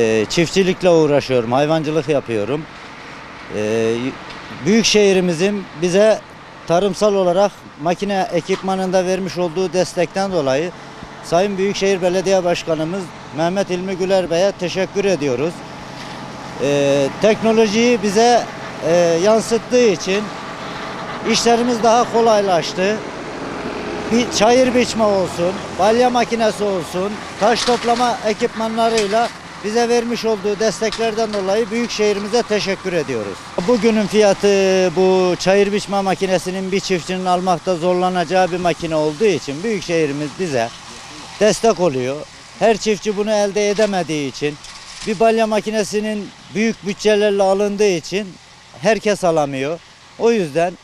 Ee, çiftçilikle uğraşıyorum, hayvancılık yapıyorum. Ee, büyük şehrimizin bize tarımsal olarak makine ekipmanında vermiş olduğu destekten dolayı Sayın Büyükşehir Belediye Başkanımız Mehmet İlmi Güler Bey'e teşekkür ediyoruz. Ee, teknolojiyi bize e, yansıttığı için işlerimiz daha kolaylaştı. Bir çayır biçme olsun, balya makinesi olsun, taş toplama ekipmanlarıyla bize vermiş olduğu desteklerden dolayı büyük şehrimize teşekkür ediyoruz. Bugünün fiyatı bu çayır biçme makinesinin bir çiftçinin almakta zorlanacağı bir makine olduğu için büyük şehrimiz bize destek oluyor. Her çiftçi bunu elde edemediği için bir balya makinesinin büyük bütçelerle alındığı için herkes alamıyor. O yüzden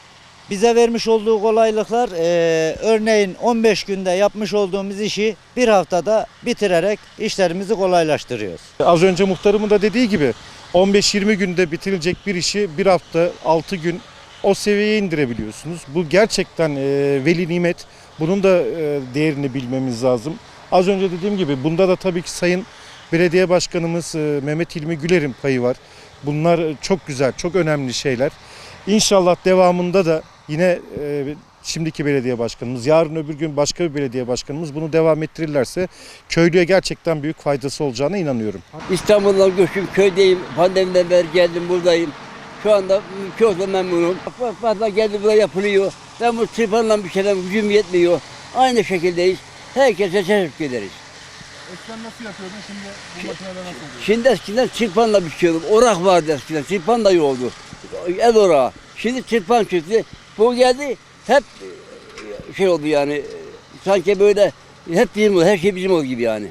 bize vermiş olduğu kolaylıklar eee, örneğin 15 günde yapmış olduğumuz işi bir haftada bitirerek işlerimizi kolaylaştırıyoruz. Az önce muhtarımın da dediği gibi 15-20 günde bitirilecek bir işi bir hafta 6 gün o seviyeye indirebiliyorsunuz. Bu gerçekten e, veli nimet. Bunun da e, değerini bilmemiz lazım. Az önce dediğim gibi bunda da tabii ki Sayın Belediye Başkanımız e, Mehmet İlmi Güler'in payı var. Bunlar e, çok güzel, çok önemli şeyler. İnşallah devamında da yine e, şimdiki belediye başkanımız, yarın öbür gün başka bir belediye başkanımız bunu devam ettirirlerse köylüye gerçekten büyük faydası olacağına inanıyorum. İstanbul'dan göçtüm, köydeyim. Pandemiden beri geldim buradayım. Şu anda çok memnunum. Bak fazla geldi burada yapılıyor. Ben bu tırpanla bir şeyden gücüm yetmiyor. Aynı şekildeyiz. Herkese teşekkür ederiz. Eskiden nasıl yapıyordun şimdi bu makineler nasıl oluyor? Şimdi eskiden çırpanla biçiyordum. Orak vardı eskiden. Çırpan da yoktu. El orağı. Şimdi çırpan çıktı. Bu geldi hep e, şey oldu yani. Sanki böyle hep bizim oldu. Her şey bizim oldu gibi yani.